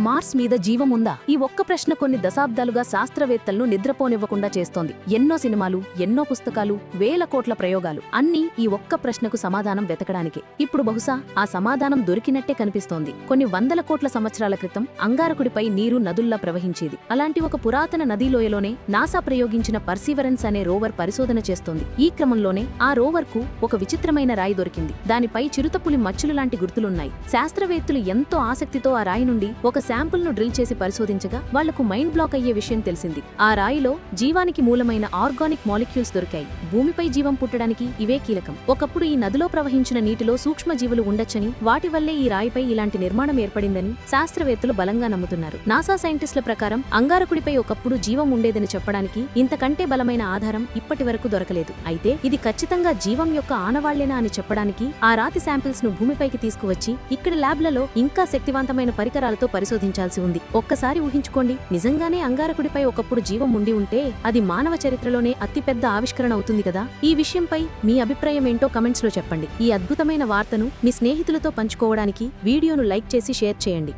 Mars మీద జీవం ఉందా? ఈ ఒక్క ప్రశ్న కొన్ని దశాబ్దాలుగా శాస్త్రవేత్తలను నిద్రపోనివ్వకుండా చేస్తోంది. ఎన్నో సినిమాలు ఎన్నో పుస్తకాలు వేల కోట్ల ప్రయోగాలు. అన్నీ ఈ ఒక్క ప్రశ్నకు సమాధానం వెతకడానికే. ఇప్పుడు బహుశా ఆ సమాధానం దొరికినట్టే కనిపిస్తోంది. కొన్ని వందల కోట్ల సంవత్సరాల క్రితం అంగారకుడిపై నీరు నదుల్లా ప్రవహించేది. అలాంటి ఒక పురాతన నదీలోయలోనే నాసా ప్రయోగించిన పర్సీవరెన్స్ అనే రోవర్ పరిశోధన చేస్తోంది. ఈ క్రమంలోనే ఆ రోవర్కు ఒక విచిత్రమైన రాయి దొరికింది. దానిపై చిరుతపులి మచ్చులు లాంటి గుర్తులున్నాయి. శాస్త్రవేత్తలు ఎంతో ఆసక్తితో ఆ రాయి నుండి ఒక శాంపుల్ను డ్రిల్ చేసి పరిశోధించగా వాళ్ళకు మైండ్ బ్లాక్ అయ్యే విషయం తెలిసింది. ఆ రాయిలో జీవానికి మూలమైన ఆర్గానిక్ మాలిక్యూల్స్ దొరికాయి. భూమిపై జీవం పుట్టడానికి ఇవే కీలకం. ఒకప్పుడు ఈ నదిలో ప్రవహించిన నీటిలో సూక్ష్మ జీవులు ఉండొచ్చని వాటి వల్లే ఈ రాయిపై ఇలాంటి నిర్మాణం ఏర్పడిందని శాస్త్రవేత్తలు బలంగా నమ్ముతున్నారు. నాసా సైంటిస్టుల ప్రకారం అంగారకుడిపై ఒకప్పుడు జీవం ఉండేదని చెప్పడానికి ఇంతకంటే బలమైన ఆధారం ఇప్పటి వరకు దొరకలేదు. అయితే ఇది ఖచ్చితంగా జీవం యొక్క ఆనవాళ్ళేనా అని చెప్పడానికి ఆ రాతి శాంపిల్స్ను భూమిపైకి తీసుకువచ్చి ఇక్కడ ల్యాబ్లలో ఇంకా శక్తివంతమైన పరికరాలతో పరిశోధించాల్సి ఉంది. ఒక్కసారి ఊహించుకోండి నిజంగానే అంగారకుడిపై ఒకప్పుడు జీవం ఉండి ఉంటే అది మానవ చరిత్రలోనే అతిపెద్ద ఆవిష్కరణ అవుతుంది కదా? ఈ విషయంపై మీ అభిప్రాయం ఏంటో కమెంట్స్లో చెప్పండి. ఈ అద్భుతమైన వార్తను మీ స్నేహితులతో పంచుకోవడానికి వీడియోను లైక్ చేసి షేర్ చేయండి.